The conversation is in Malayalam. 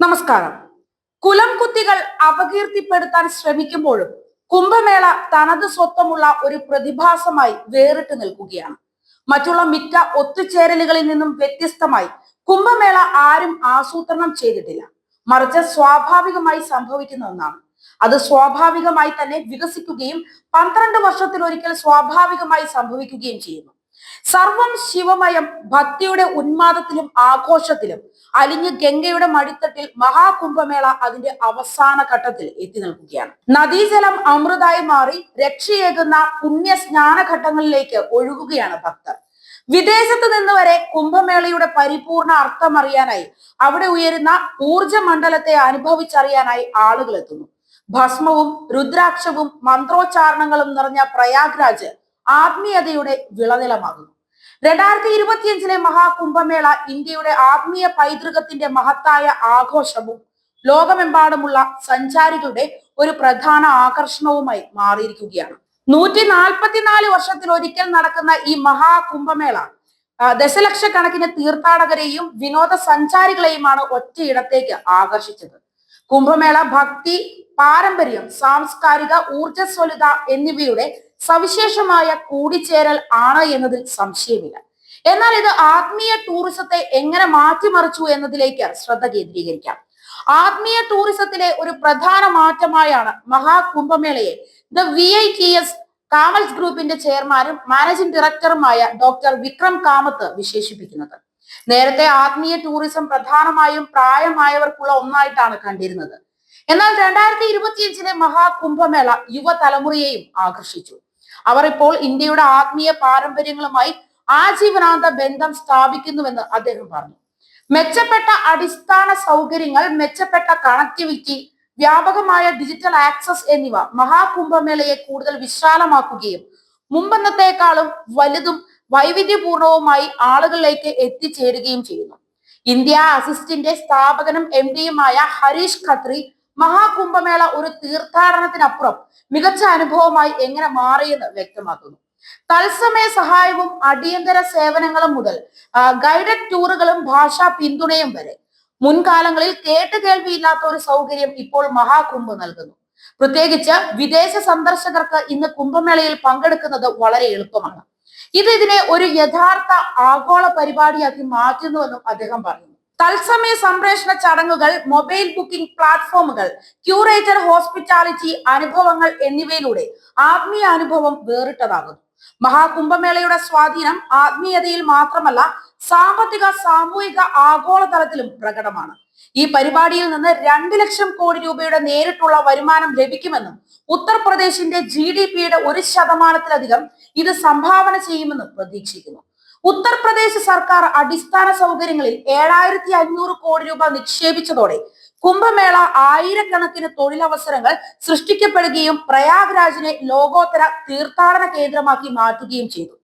നമസ്കാരം. കുലം കുത്തികൾ അപകീർത്തിപ്പെടുത്താൻ ശ്രമിക്കുമ്പോഴും കുംഭമേള തനത് സ്വത്വമുള്ള ഒരു പ്രതിഭാസമായി വേറിട്ട് നിൽക്കുകയാണ്. മറ്റുള്ള മിക്ക ഒത്തുചേരലുകളിൽ നിന്നും വ്യത്യസ്തമായി കുംഭമേള ആരും ആസൂത്രണം ചെയ്തിട്ടില്ല. മറിച്ച് സ്വാഭാവികമായി സംഭവിക്കുന്ന ഒന്നാണ്. അത് സ്വാഭാവികമായി തന്നെ വികസിക്കുകയും പന്ത്രണ്ട് വർഷത്തിലൊരിക്കൽ സ്വാഭാവികമായി സംഭവിക്കുകയും ചെയ്യുന്നു. സർവം ശിവമയം ഭക്തിയുടെ ഉന്മാദത്തിലും ആഘോഷത്തിലും അലിഞ്ഞ് ഗംഗയുടെ മടിത്തട്ടിൽ മഹാകുംഭമേള അതിന്റെ അവസാന ഘട്ടത്തിൽ എത്തി നിൽക്കുകയാണ്. നദീജലം അമൃതായി മാറി രക്ഷയേകുന്ന പുണ്യ സ്നാനഘട്ടങ്ങളിലേക്ക് ഒഴുകുകയാണ് ഭക്തർ. വിദേശത്ത് നിന്ന് വരെ കുംഭമേളയുടെ പരിപൂർണ അർത്ഥം അറിയാനായി അവിടെ ഉയരുന്ന ഊർജ മണ്ഡലത്തെ അനുഭവിച്ചറിയാനായി ആളുകൾ എത്തുന്നു. ഭസ്മവും രുദ്രാക്ഷവും മന്ത്രോച്ചാരണങ്ങളും നിറഞ്ഞ പ്രയാഗ്രാജ് ആത്മീയതയുടെ വിളനിലമാകുന്നു. രണ്ടായിരത്തി ഇരുപത്തിയഞ്ചിലെ മഹാകുംഭമേള ഇന്ത്യയുടെ ആത്മീയ പൈതൃകത്തിന്റെ മഹത്തായ ആഘോഷവും ലോകമെമ്പാടുമുള്ള സഞ്ചാരികളുടെ ഒരു പ്രധാന ആകർഷണവുമായി മാറിയിരിക്കുകയാണ്. നൂറ്റി നാൽപ്പത്തിനാല് വർഷത്തിൽ ഒരിക്കൽ നടക്കുന്ന ഈ മഹാകുംഭമേള ദശലക്ഷക്കണക്കിന് തീർത്ഥാടകരെയും വിനോദസഞ്ചാരികളെയുമാണ് ഒറ്റയിടത്തേക്ക് ആകർഷിച്ചത്. കുംഭമേള ഭക്തി പാരമ്പര്യം സാംസ്കാരിക ഊർജസ്വലത എന്നിവയുടെ സവിശേഷമായ കൂടിച്ചേരൽ ആണ് എന്നതിൽ സംശയമില്ല. എന്നാൽ ഇത് ആത്മീയ ടൂറിസത്തെ എങ്ങനെ മാറ്റിമറിച്ചു എന്നതിലേക്ക് ശ്രദ്ധ കേന്ദ്രീകരിക്കാം. ആത്മീയ ടൂറിസത്തിലെ ഒരു പ്രധാന മാറ്റമായാണ് മഹാകുംഭമേളയെ the V I T S camels ഗ്രൂപ്പിന്റെ ചെയർമാനും മാനേജിംഗ് ഡയറക്ടറുമായ ഡോക്ടർ വിക്രം കാമത്ത് വിശേഷിപ്പിക്കുന്നത്. നേരത്തെ ആത്മീയ ടൂറിസം പ്രധാനമായും പ്രായമായവർക്കുള്ള ഒന്നായിട്ടാണ് കണ്ടിരുന്നത്. എന്നാൽ രണ്ടായിരത്തി ഇരുപത്തിയഞ്ചിലെ മഹാകുംഭമേള യുവതലമുറയെയും ആകർഷിച്ചു. അവർ ഇപ്പോൾ ഇന്ത്യയുടെ ആത്മീയ പാരമ്പര്യങ്ങളുമായി ആജീവനാന്ത ബന്ധം സ്ഥാപിക്കുന്നുവെന്ന് അദ്ദേഹം പറഞ്ഞു. മെച്ചപ്പെട്ട അടിസ്ഥാന സൗകര്യങ്ങൾ മെച്ചപ്പെട്ട കണക്ടിവിറ്റി വ്യാപകമായ ഡിജിറ്റൽ ആക്സസ് എന്നിവ മഹാകുംഭമേളയെ കൂടുതൽ വിശാലമാക്കുകയും മുമ്പെന്നത്തെക്കാളും വലുതും വൈവിധ്യപൂർണവുമായി ആളുകളിലേക്ക് എത്തിച്ചേരുകയും ചെയ്യുന്നു. ഇന്ത്യ അസിസ്റ്റിന്റെ സ്ഥാപകനും എം ഡിയുമായ ഹരീഷ് ഖത്രി മഹാകുംഭമേള ഒരു തീർത്ഥാടനത്തിനപ്പുറം മികച്ച അനുഭവമായി എങ്ങനെ മാറിയെന്ന് വ്യക്തമാക്കുന്നു. തത്സമയ സഹായവും അടിയന്തര സേവനങ്ങളും മുതൽ ഗൈഡഡ് ടൂറുകളും ഭാഷാ പിന്തുണയും വരെ. മുൻകാലങ്ങളിൽ കേട്ടുകേൾവിയില്ലാത്ത ഒരു സൗകര്യം ഇപ്പോൾ മഹാകുംഭ് നൽകുന്നു. പ്രത്യേകിച്ച് വിദേശ സന്ദർശകർക്ക് ഇന്ന് കുംഭമേളയിൽ പങ്കെടുക്കുന്നത് വളരെ എളുപ്പമാണ്. ഇത് ഇതിനെ ഒരു യഥാർത്ഥ ആഗോള പരിപാടിയാക്കി മാറ്റുന്നുവെന്നും അദ്ദേഹം പറയുന്നു തത്സമയ സംപ്രേഷണ ചടങ്ങുകൾ മൊബൈൽ ബുക്കിംഗ് പ്ലാറ്റ്ഫോമുകൾ ക്യൂറേറ്റർ ഹോസ്പിറ്റാലിറ്റി അനുഭവങ്ങൾ എന്നിവയിലൂടെ ആത്മീയ അനുഭവം വേറിട്ടതാകുന്നു. മഹാകുംഭമേളയുടെ സ്വാധീനം ആത്മീയതയിൽ മാത്രമല്ല സാമ്പത്തിക സാമൂഹിക ആഗോളതലത്തിലും പ്രകടമാണ്. ഈ പരിപാടിയിൽ നിന്ന് രണ്ട് ലക്ഷം കോടി രൂപയുടെ നേരിട്ടുള്ള വരുമാനം ലഭിക്കുമെന്നും ഉത്തർപ്രദേശിന്റെ ജി ഡി പിയുടെ ഒരു ശതമാനത്തിലധികം ഇത് സംഭാവന ചെയ്യുമെന്നും പ്രതീക്ഷിക്കുന്നു. ഉത്തർപ്രദേശ് സർക്കാർ അടിസ്ഥാന സൗകര്യങ്ങളിൽ ഏഴായിരത്തി അഞ്ഞൂറ് കോടി രൂപ നിക്ഷേപിച്ചതോടെ കുംഭമേള ആയിരക്കണക്കിന് തൊഴിലവസരങ്ങൾ സൃഷ്ടിക്കപ്പെടുകയും പ്രയാഗ്രാജിനെ ലോകോത്തര തീർത്ഥാടന കേന്ദ്രമാക്കി മാറ്റുകയും ചെയ്തു.